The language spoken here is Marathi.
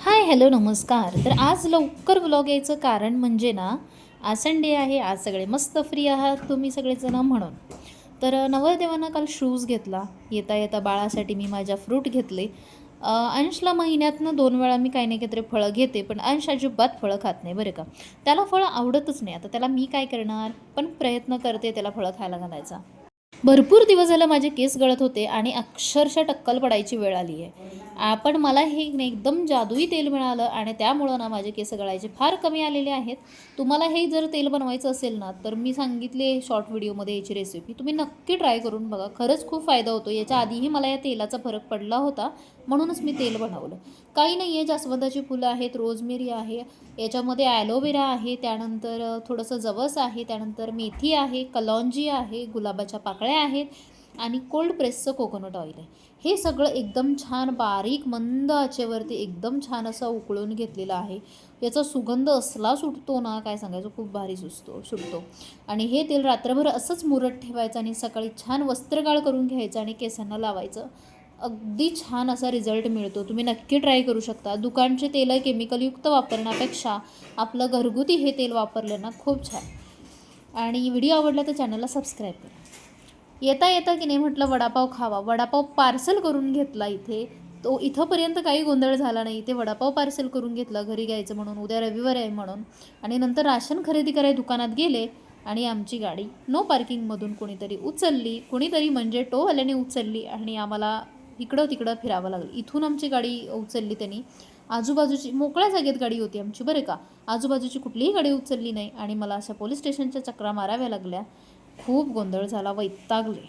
हाय हॅलो नमस्कार. तर आज लवकर व्लॉग यायचं कारण म्हणजे ना आज संडे आहे आज सगळे मस्त फ्री आहात तुम्ही सगळेजण म्हणून. तर नवरदेवानं काल शूज घेतला. येता येता बाळासाठी मी माझ्या फ्रूट घेतले. अंशला महिन्यातनं दोन वेळा मी काही नाही काहीतरी फळं घेते पण अंश अजिबात फळं खात नाही बरं का. त्याला फळं आवडतच नाही. आता त्याला मी काय करणार? पण प्रयत्न करते त्याला फळं खायला घालायचा. भरपूर दिवस झालं माझे केस गळत होते आणि अक्षरशः टक्कल पडायची वेळ आली आहे. पण मला हे एकदम जादुई तेल मिळालं आणि त्यामुळं ना माझे केस गळायचे फार कमी आलेले आहेत. तुम्हाला हे जर तेल बनवायचं असेल ना तर मी सांगितले शॉर्ट व्हिडिओमध्ये याची रेसिपी तुम्ही नक्की ट्राय करून बघा. खरंच खूप फायदा होतो. याच्या आधीही मला या तेलाचा फरक पडला होता म्हणूनच मी तेल बनवलं. काही नाही आहे जास्वंदाची फुलं आहेत रोजमेरी आहे याच्यामध्ये ॲलोवेरा आहे त्यानंतर थोडंसं जवस आहे त्यानंतर मेथी आहे कलॉंजी आहे गुलाबाच्या पाकळ्या आहेत आणि कोल्ड प्रेसचं कोकोनट ऑइल आहे. हे सगळं एकदम छान बारीक मंद आचेवरती एकदम छान असं उकळून घेतलेलं आहे. याचा सुगंध असला सुटतो ना काय सांगायचं खूप भारी सुचतो सुटतो. आणि हे तेल रात्रभर असंच मुरत ठेवायचं आणि सकाळी छान वस्त्रगाळ करून घ्यायचं आणि केसांना लावायचं. अगदी छान असा रिझल्ट मिळतो. तुम्ही नक्की ट्राय करू शकता. दुकानचे तेल केमिकलयुक्त वापरण्यापेक्षा आपलं घरगुती हे तेल वापरलं ना खूप छान. आणि व्हिडिओ आवडला तर चॅनलला सबस्क्राईब करा. येता येता की नाही म्हटलं वडापाव खावा. वडापाव पार्सल करून घेतला इथे. तो इथंपर्यंत काही गोंधळ झाला नाही. इथे वडापाव पार्सल करून घेतला घरी घ्यायचं म्हणून. उद्या रविवार आहे म्हणून. आणि नंतर राशन खरेदी कराय दुकानात गेले आणि आमची गाडी नो पार्किंगमधून कोणीतरी उचलली. कोणीतरी म्हणजे टोवाल्याने उचलली आणि आम्हाला इकडं तिकडं फिरावं लागलं. इथून आमची गाडी उचलली त्यांनी. आजूबाजूची मोकळ्या जागेत गाडी होती आमची बरं का? आजूबाजूची कुठलीही गाडी उचलली नाही आणि मला अशा पोलीस स्टेशनच्या चक्रा माराव्या लागल्या. खूप गोंधळ झाला वैतागले